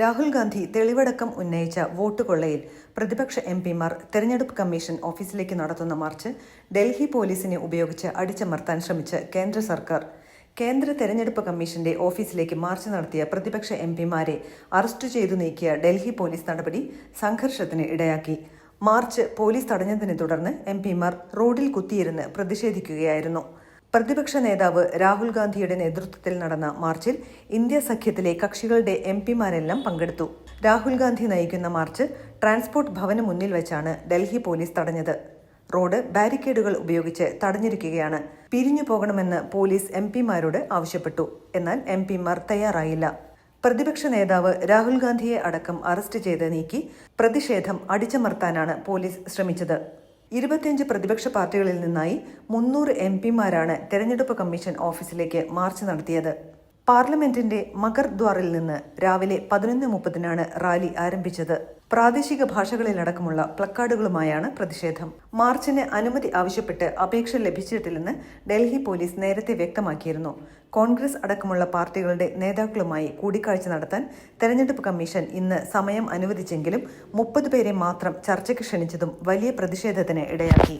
രാഹുൽ ഗാന്ധി തെളിവടക്കം ഉന്നയിച്ച വോട്ട് കൊള്ളയിൽ പ്രതിപക്ഷ എം പിമാർ തെരഞ്ഞെടുപ്പ് കമ്മീഷൻ ഓഫീസിലേക്ക് നടത്തുന്ന മാർച്ച് ഡൽഹി പോലീസിനെ ഉപയോഗിച്ച് അടിച്ചമർത്താൻ ശ്രമിച്ച് കേന്ദ്ര സർക്കാർ. കേന്ദ്ര തെരഞ്ഞെടുപ്പ് കമ്മീഷന്റെ ഓഫീസിലേക്ക് മാർച്ച് നടത്തിയ പ്രതിപക്ഷ എം പിമാരെ അറസ്റ്റ് ചെയ്തു നീക്കിയ ഡൽഹി പോലീസ് നടപടി സംഘർഷത്തിന് ഇടയാക്കി. മാർച്ച് പോലീസ് തടഞ്ഞതിനെ തുടർന്ന് എം പിമാർ റോഡിൽ കുത്തിയിരുന്ന് പ്രതിഷേധിക്കുകയായിരുന്നു. പ്രതിപക്ഷ നേതാവ് രാഹുൽ ഗാന്ധിയുടെ നേതൃത്വത്തിൽ നടന്ന മാർച്ചിൽ ഇന്ത്യ സഖ്യത്തിലെ കക്ഷികളുടെ എം പിമാരെല്ലാം പങ്കെടുത്തു. രാഹുൽ ഗാന്ധി നയിക്കുന്ന മാർച്ച് ട്രാൻസ്പോർട്ട് ഭവന് മുന്നിൽ വെച്ചാണ് ഡൽഹി പോലീസ് തടഞ്ഞത്. റോഡ് ബാരിക്കേഡുകൾ ഉപയോഗിച്ച് തടഞ്ഞിരിക്കുകയാണ്. പിരിഞ്ഞു പോകണമെന്ന് പോലീസ് എം പിമാരോട് ആവശ്യപ്പെട്ടു. എന്നാൽ എം പിമാർ തയ്യാറായില്ല. പ്രതിപക്ഷ നേതാവ് രാഹുൽ ഗാന്ധിയെ അടക്കം അറസ്റ്റ് ചെയ്ത് നീക്കി പ്രതിഷേധം അടിച്ചമർത്താനാണ് പോലീസ് ശ്രമിച്ചത്. ഇരുപത്തിയഞ്ച് പ്രതിപക്ഷ പാർട്ടികളിൽ നിന്നായി മുന്നൂറ് എം പിമാരാണ് തെരഞ്ഞെടുപ്പ് കമ്മീഷൻ ഓഫീസിലേക്ക് മാർച്ച് നടത്തിയത്. പാർലമെന്റിന്റെ മകർദ്വാറിൽ നിന്ന് രാവിലെ പതിനൊന്ന് മുപ്പതിനാണ് റാലി ആരംഭിച്ചത്. പ്രാദേശിക ഭാഷകളിലടക്കമുള്ള പ്ലക്കാർഡുകളുമായാണ് പ്രതിഷേധം. മാർച്ചിന് അനുമതി ആവശ്യപ്പെട്ട് അപേക്ഷ ലഭിച്ചിട്ടില്ലെന്ന് ഡൽഹി പോലീസ് നേരത്തെ വ്യക്തമാക്കിയിരുന്നു. കോൺഗ്രസ് അടക്കമുള്ള പാർട്ടികളുടെ നേതാക്കളുമായി കൂടിക്കാഴ്ച നടത്താൻ തെരഞ്ഞെടുപ്പ് കമ്മീഷൻ ഇന്ന് സമയം അനുവദിച്ചെങ്കിലും മുപ്പത് പേരെ മാത്രം ചർച്ചയ്ക്ക് ക്ഷണിച്ചതും വലിയ പ്രതിഷേധത്തിന് ഇടയാക്കി.